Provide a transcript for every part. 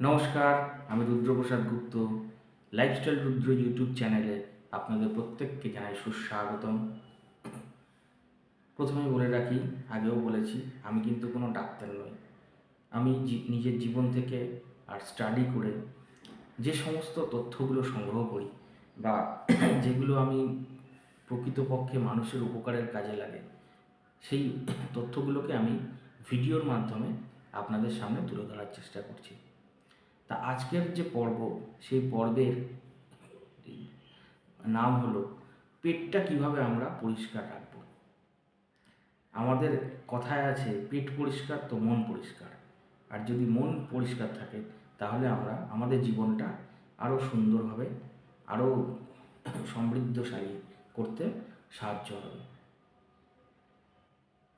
নমস্কার, আমি Rudraprasad Gupta. Lifestyle Rudra YouTube চ্যানেলে আপনাদের প্রত্যেককে জানাই সুস্বাগতম। প্রথমে বলে রাখি, আগেও বলেছি, আমি কিন্তু কোনো ডাক্তার নই। আমি নিজের জীবন থেকে আর স্টাডি করে যে সমস্ত তথ্যগুলো সংগ্রহ করি বা যেগুলো আমি প্রকৃতপক্ষে মানুষের উপকারের কাজে লাগে, সেই তথ্যগুলোকে আমি ভিডিওর মাধ্যমে আপনাদের সামনে তুলে ধরার চেষ্টা করছি। তা আজকের যে পর্ব, সেই পর্বের নাম হলো, পেটটা কীভাবে আমরা পরিষ্কার রাখব? আমাদের কথায় আছে, পেট পরিষ্কার তো মন পরিষ্কার। আর যদি মন পরিষ্কার থাকে, তাহলে আমরা আমাদের জীবনটা আরও সুন্দরভাবে আরও সমৃদ্ধশালী করতে সাহায্য হবে।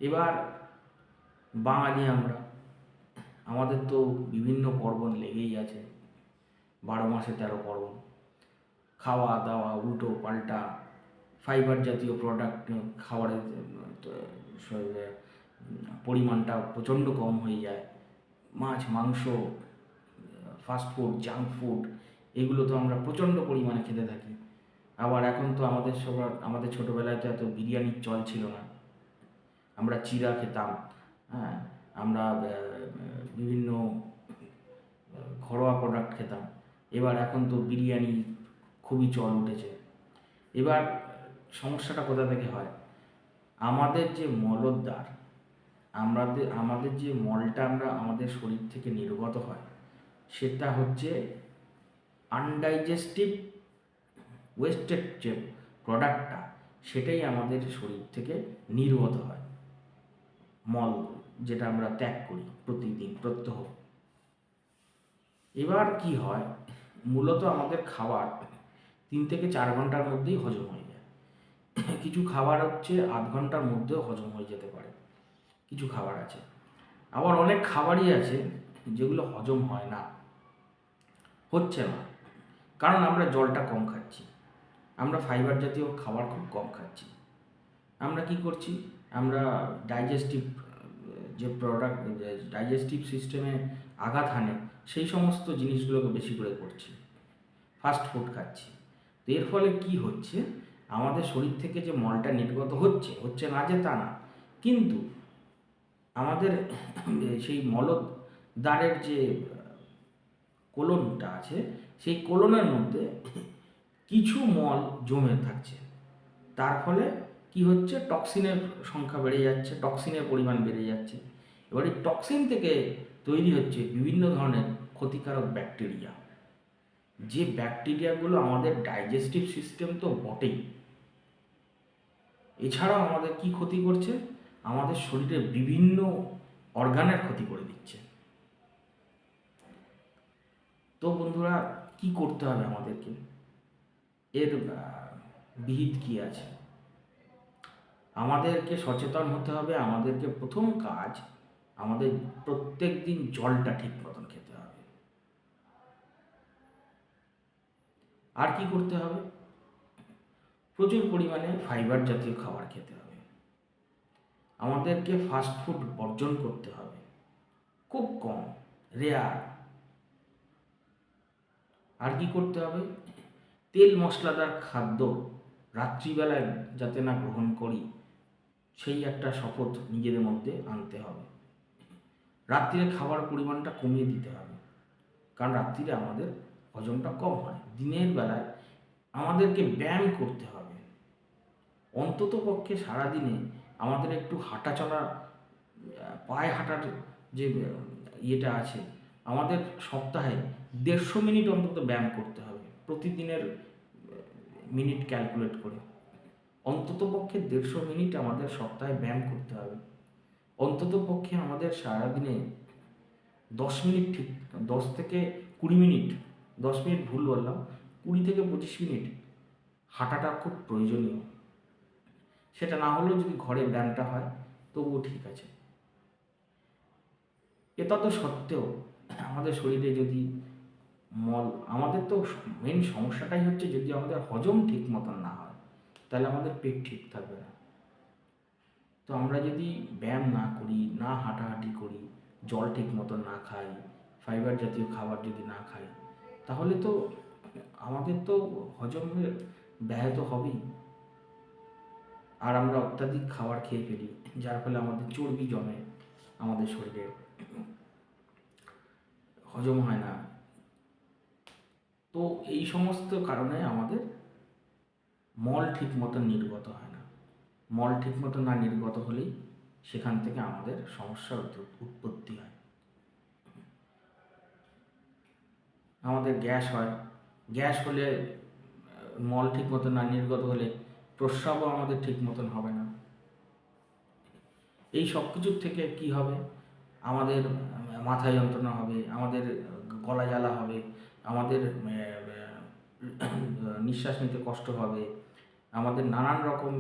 এবার বাঙালি আমরা আমাদের তো বিভিন্ন পর্বণ লেগেই আছে। বারো মাসে তেরো পর্বণ। খাওয়া দাওয়া, উল্টো পাল্টা ফাইবার জাতীয় প্রোডাক্ট খাবারের পরিমাণটা প্রচণ্ড কম হয়ে যায়। মাছ, মাংস ফাস্ট ফুড জাঙ্ক ফুড এগুলো তো আমরা প্রচণ্ড পরিমাণে খেতে থাকি। আবার এখন তো আমাদের সবার, আমাদের ছোটোবেলায় তো এত বিরিয়ানির চল ছিল না। আমরা চিরা খেতাম হ্যাঁ আমরা বিভিন্ন ঘরোয়া প্রোডাক্ট খেতাম। এবার এখন তো বিরিয়ানি খুবই চল উঠেছে। এবার সমস্যাটা কোথা থেকে হয়? আমাদের যে মলদ্বার, আমাদের আমাদের যে মলটা আমরা আমাদের শরীর থেকে নির্গত হয়, সেটা হচ্ছে আনডাইজেস্টিভ ওয়েস্টেড যে প্রোডাক্টটা সেটাই আমাদের শরীর থেকে নির্গত হয়। মল যেটা আমরা ত্যাগ করি প্রতিদিন, প্রত্যহ। এবার কি হয়? মূলত আমাদের খাবার তিন থেকে চার ঘণ্টার মধ্যেই হজম হয়ে যায়। কিছু খাবার হচ্ছে আধ ঘণ্টার মধ্যেও হজম হয়ে যেতে পারে। কিছু খাবার আছে। আবার অনেক খাবারই আছে যেগুলো হজম হয় না। হচ্ছে না। কারণ আমরা জলটা কম খাচ্ছি। আমরা ফাইবার জাতীয় খাবার খুব কম খাচ্ছি। আমরা কি করছি? আমরা ডাইজেস্টিভ যে প্রোডাক্ট ডাইজেস্টিভ সিস্টেমে আঘাত হানে, সেই সমস্ত জিনিসগুলোকে বেশি করে করছি। ফাস্ট ফুড খাচ্ছি। তো এর ফলে কি হচ্ছে? আমাদের শরীর থেকে যে মলটা নির্গত হচ্ছে হচ্ছে না যে তা না। কিন্তু আমাদের সেই মল দ্বারের যে কোলনটা আছে, সেই কোলনের মধ্যে কিছু মল জমে থাকছে। তার ফলে কি হচ্ছে? টক্সিনের সংখ্যা বেড়ে যাচ্ছে টক্সিনের পরিমাণ বেড়ে যাচ্ছে। এবার এই টক্সিন থেকে তৈরি হচ্ছে বিভিন্ন ধরনের ক্ষতিকারক ব্যাকটেরিয়া যে ব্যাকটেরিয়াগুলো আমাদের ডাইজেস্টিভ সিস্টেম তো বটেই। এছাড়াও আমাদের কি ক্ষতি করছে? আমাদের শরীরে বিভিন্ন অর্গানের ক্ষতি করে দিচ্ছে। তো বন্ধুরা, কি করতে হবে আমাদেরকে? এর বিহিত কি আছে? আমাদেরকে সচেতন হতে হবে, আমাদেরকে প্রথম কাজ আমাদের প্রত্যেক দিন জলটা ঠিক মতন খেতে হবে। আর কি করতে হবে? প্রচুর পরিমাণে ফাইবার জাতীয় খাবার খেতে হবে। আমাদেরকে ফাস্ট ফুড বর্জন করতে হবে। খুব কম রেয়ার আর কি করতে হবে? তেল মশলাদার খাদ্য রাত্রিবেলায় যাতে না গ্রহণ করি, সেই একটা শপথ নিজেদের মধ্যে আনতে হবে। রাত্রিরে খাবার পরিমাণটা কমিয়ে দিতে হবে। কারণ রাত্রিরে আমাদের হজমটা কম হয়। দিনের বেলায় আমাদেরকে ব্যায়াম করতে হবে। অন্তত পক্ষে সারাদিনে আমাদের একটু হাঁটা চলা পায়ে হাঁটার যে, ইয়েটা আছে, আমাদের সপ্তাহে দেড়শো মিনিট অন্তত ব্যায়াম করতে হবে। প্রতিদিনের, মিনিট ক্যালকুলেট করে। অন্তত পক্ষে দেড়শো মিনিট আমাদের সপ্তাহে ব্যায়াম করতে হবে। অন্তত পক্ষে আমাদের সারাদিনে দশ মিনিট ঠিক, দশ থেকে কুড়ি মিনিট, দশ মিনিট ভুল বললাম, কুড়ি থেকে পঁচিশ মিনিট হাঁটাটা খুব প্রয়োজনীয়। সেটা না হলেও যদি ঘরে ব্যায়ামটা হয়, তবুও ঠিক আছে। এটা তো সত্ত্বেও আমাদের শরীরে যদি মল, আমাদের তো মেন সমস্যাটাই হচ্ছে যদি আমাদের হজম ঠিক মতন না হয়, তাহলে আমাদের পেট ঠিক থাকবে না। তো আমরা যদি ব্যায়াম না করি, না হাঁটাহাঁটি করি, জল ঠিক মতো না খাই ফাইবার জাতীয় খাবার যদি না খাই, তাহলে তো আমাদের তো হজমের ব্যাহত হবেই। আর আমরা অত্যাধিক খাবার খেয়ে ফেলি, যার ফলে আমাদের চর্বি জমে আমাদের শরীরে। হজম হয় না। তো এই সমস্ত কারণে আমাদের মল ঠিক মতো নির্গত হয়। মল ঠিক মতো না নির্গত হলেই সেখান থেকে আমাদের সমস্যার উৎপত্তি হয়। আমাদের গ্যাস হয়। গ্যাস হলে, মল ঠিক মতো না নির্গত হলে প্রস্রাবও আমাদের ঠিক মতন হবে না। এই সব কিছুর থেকে কি হবে? আমাদের মাথা যন্ত্রণা হবে, আমাদের গলা জ্বালা হবে, আমাদের নিঃশ্বাস নিতে কষ্ট হবে, আমাদের নানান রকম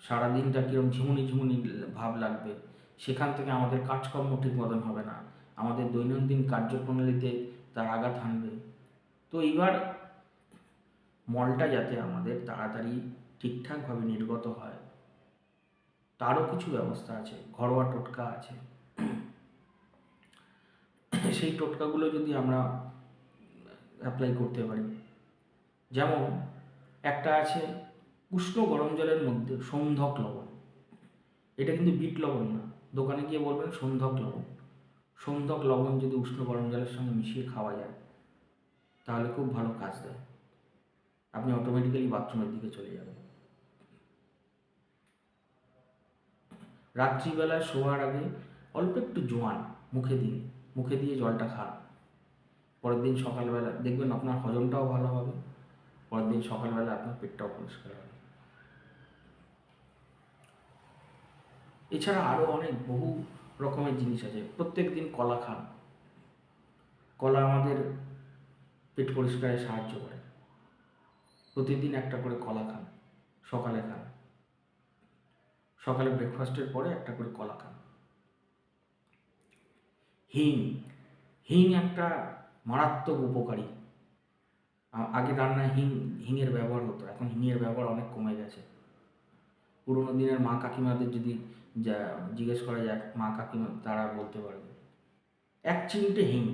সারাদিনটা কীরকম ঝিমুনি ঝিমুনি ভাব লাগবে, সেখান থেকে আমাদের কাজকর্ম ঠিক মতন হবে না। আমাদের দৈনন্দিন কার্যপ্রণালীতে তার আঘাত হানবে। তো এইবার মলটা যাতে আমাদের তাড়াতাড়ি ঠিকঠাকভাবে নির্গত হয়, তারও কিছু ব্যবস্থা আছে, ঘরোয়া টোটকা আছে। সেই টোটকাগুলো যদি আমরা অ্যাপ্লাই করতে পারি, যেমন একটা আছে উষ্ণ গরম জলের মধ্যে সন্ধক লবণ। এটা কিন্তু বিট লবণ না। দোকানে গিয়ে বলবেন সন্ধক লবণ। সন্ধক লবণ যদি উষ্ণ গরম জলের সঙ্গে মিশিয়ে খাওয়া যায়, তাহলে খুব ভালো কাজ দেয়। আপনি অটোমেটিক্যালি বাথরুমের দিকে চলে যাবেন। রাত্রিবেলায় শোয়ার আগে অল্প একটু জোয়ান মুখে দিন মুখে দিয়ে জলটা খান। পরের দিন সকালবেলা দেখবেন আপনার হজমটাও ভালো হবে। পরের দিন সকালবেলা আপনার পেটটাও পরিষ্কার হবে। এছাড়া আরও অনেক বহু রকমের জিনিস আছে। প্রত্যেক দিন কলা খান। কলা আমাদের পেট পরিষ্কারে সাহায্য করে। প্রতিদিন একটা করে কলা খান, সকালে খান। সকালে ব্রেকফাস্টের পরে একটা করে কলা খান। হিং হিং একটা মারাত্মক উপকারী। আগে রান্নায় হিং হিঙের ব্যবহার হতো, এখন হিঙের ব্যবহার অনেক কমে গেছে। পুরোনো দিনের মা কাকিমাদের যদি যা জিজ্ঞেস করা যাক, মা কাকিমা তারা বলতে পারবে। এক চিমটে হিং।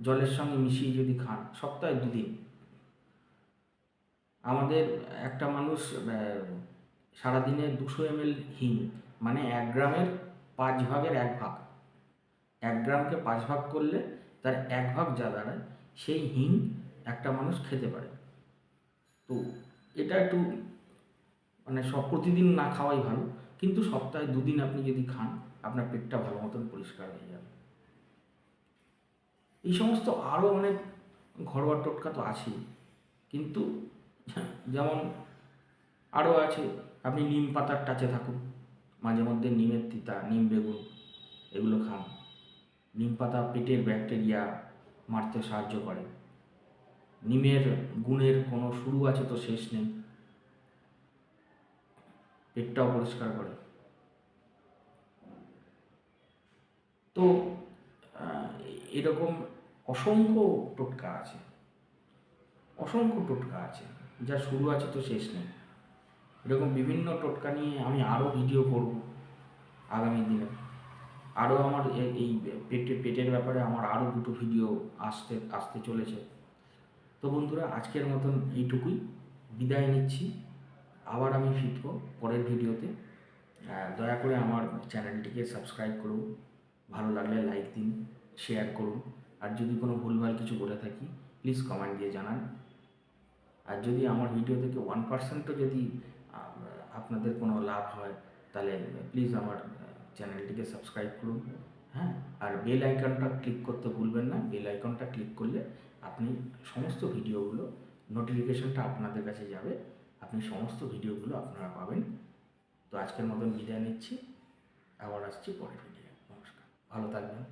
জলের সঙ্গে মিশিয়ে যদি খান, সপ্তাহে দুদিন। আমাদের একটা মানুষ সারাদিনে দুশো এমএল হিং মানে এক গ্রামের পাঁচ ভাগের এক ভাগ। এক গ্রামকে পাঁচ ভাগ করলে তার এক ভাগ যা দাঁড়ায়, সেই হিং একটা মানুষ খেতে পারে। তো এটা একটু মানে সব প্রতিদিন না খাওয়াই ভালো, কিন্তু সপ্তাহে দুদিন আপনি যদি খান, আপনার পেটটা ভালো মতন পরিষ্কার হয়ে যাবে। এই সমস্ত আরও অনেক ঘরোয়া টোটকা তো আছেই, কিন্তু যেমন আরও আছে, আপনি নিম পাতার টাচে থাকুন, মাঝে মধ্যে নিমের তিতা, নিম বেগুন, এগুলো খান। নিম পাতা পেটের ব্যাকটেরিয়া মারতে সাহায্য করে। নিমের গুণের কোনো শুরু আছে তো শেষ নেই। পেটটাও পরিষ্কার করে। তো এরকম অসংখ্য টোটকা আছে। অসংখ্য টোটকা আছে, যা শুরু আছে তো শেষ নেই। এরকম বিভিন্ন টোটকা নিয়ে আমি আরও ভিডিও করব আগামী দিনে। আরও আমার এই পেটে, পেটের ব্যাপারে আমার আরও দুটো ভিডিও আসতে আসতে চলেছে। তো বন্ধুরা, আজকের মতন এইটুকুই। বিদায় নিচ্ছি। আবার আমি ফিরব পরের ভিডিওতে। দয়া করে আমার চ্যানেলটিকে সাবস্ক্রাইব করুন, ভালো লাগলে লাইক দিন, শেয়ার করুন। আর যদি কোনো ভুলভাল কিছু বলে থাকি প্লিজ কমেন্ট দিয়ে জানান। আর যদি আমার ভিডিও থেকে ওয়ান পার্সেন্টও যদি আপনাদের কোনো লাভ হয়, তাহলে প্লিজ আমার চ্যানেলটিকে সাবস্ক্রাইব করুন হ্যাঁ? আর বেল আইকনটা ক্লিক করতে ভুলবেন না। বেল আইকনটা ক্লিক করলে আপনি সমস্ত ভিডিওগুলো নোটিফিকেশনটা আপনাদের কাছে যাবে। আপনি সমস্ত ভিডিওগুলো আপনারা পাবেন। তো আজকের মতন বিদায় নিচ্ছি। আবার আসছি পরের ভিডিও নমস্কার। ভালো থাকবেন।